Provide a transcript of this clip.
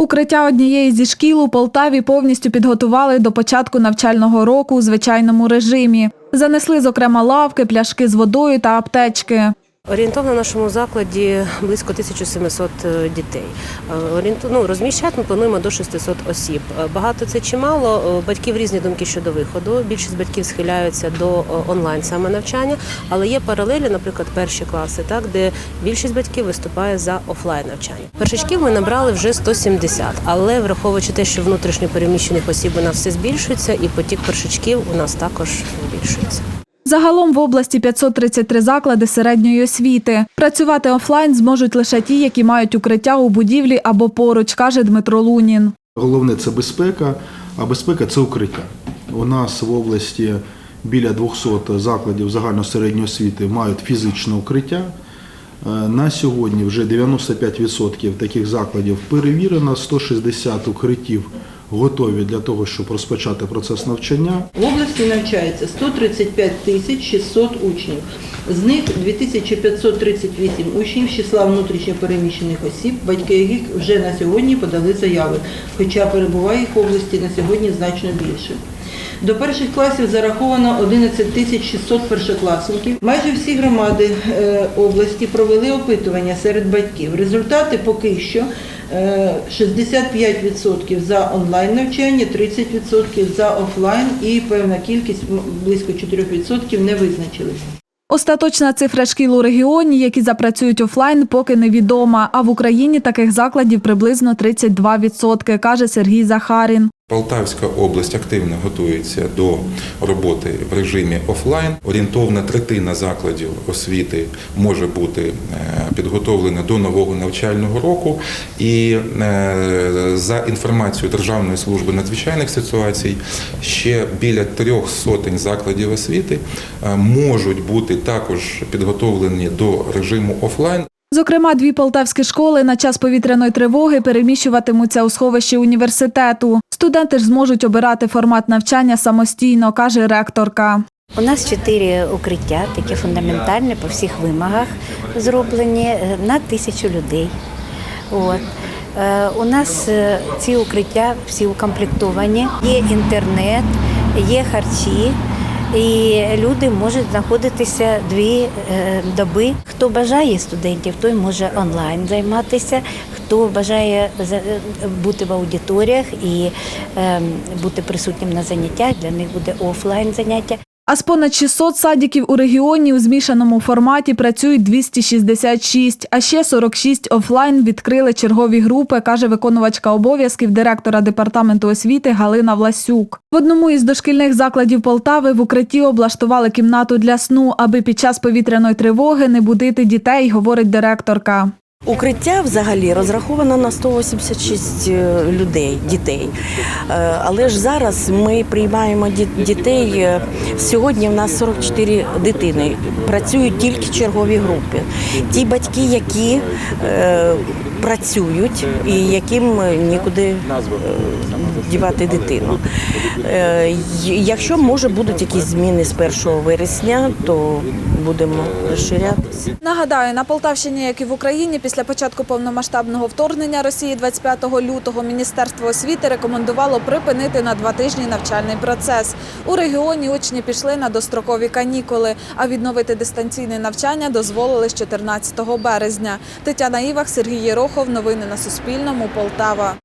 Укриття однієї зі шкіл у Полтаві повністю підготували до початку навчального року у звичайному режимі. Занесли, зокрема, лавки, пляшки з водою та аптечки. Орієнтовно в нашому закладі близько 1700 дітей. Е, ну, розміщати ми плануємо до 600 осіб. Е, Багато це чи мало. Е, Батьків різні думки щодо виходу. Більшість батьків схиляються до е, онлайн саме навчання, але є паралелі, наприклад, перші класи, так де більшість батьків виступає за офлайн навчання. Першачків ми набрали вже 170, але враховуючи те, що внутрішньо переміщених осіб у нас все збільшується, і потік першачків у нас також збільшується. Загалом в області 533 заклади середньої освіти. Працювати офлайн зможуть лише ті, які мають укриття у будівлі або поруч, каже Дмитро Лунін. Головне це безпека, а безпека це укриття. У нас в області біля 200 закладів загальносередньої освіти мають фізичне укриття. Е, На сьогодні вже 95% таких закладів перевірено, 160 укриттів готові для того, щоб розпочати процес навчання. В області навчається 135 тисяч 600 учнів. З них 2538 учнів з числа внутрішньопереміщених осіб, батьки яких вже на сьогодні подали заяви, хоча перебуває їх в області на сьогодні значно більше. До перших класів зараховано 11 тисяч 600 першокласників. Майже всі громади е, області провели опитування серед батьків. Результати поки що е, 65% за онлайн навчання, 30% за офлайн і певна кількість близько 4% не визначилися. Остаточна цифра шкіл у регіоні, які запрацюють офлайн, поки невідома. А в Україні таких закладів приблизно 32%, каже Сергій Захарін. Полтавська область активно готується до роботи в режимі офлайн. Орієнтовна третина закладів освіти може бути е, підготовлена до нового навчального року. І е, за інформацією Державної служби надзвичайних ситуацій, ще біля трьох сотень закладів освіти е, можуть бути також підготовлені до режиму офлайн. Зокрема, дві полтавські школи на час повітряної тривоги переміщуватимуться у сховищі університету. Студенти ж зможуть обирати формат навчання самостійно, каже ректорка. У нас чотири укриття, такі фундаментальні по всіх вимогах зроблені е, на тисячу людей. От. Е, У нас е, ці укриття всі укомплектовані. Є інтернет, є харчі. І люди можуть знаходитися дві е, доби. Хто бажає студентів, той може онлайн займатися. Хто бажає е, бути в аудиторіях і е, бути присутнім на заняттях, для них буде офлайн заняття. А з понад 600 садиків у регіоні у змішаному форматі працюють 266, а ще 46 офлайн відкрили чергові групи, каже виконувачка обов'язків директора департаменту освіти Галина Власюк. В одному із дошкільних закладів Полтави в укритті облаштували кімнату для сну, аби під час повітряної тривоги не будити дітей, говорить директорка. Укриття взагалі розраховано на 186 е, людей, дітей. Е, Але ж зараз ми приймаємо ді- дітей. е, Сьогодні в нас 44 дитини. Працюють тільки чергові групи. Ті батьки, які працюють і яким е, нікуди е, дівати дитину. Е, Якщо може будуть якісь зміни з 1 вересня, то будемо розширятися. Нагадаю, на Полтавщині, як і в Україні, після початку повномасштабного вторгнення Росії 25 лютого Міністерство освіти рекомендувало припинити на два тижні навчальний процес. У регіоні учні пішли на дострокові канікули, а відновити дистанційне навчання дозволили з 14 березня. Тетяна Івах, Сергій Єрохов. Новини на Суспільному. Полтава.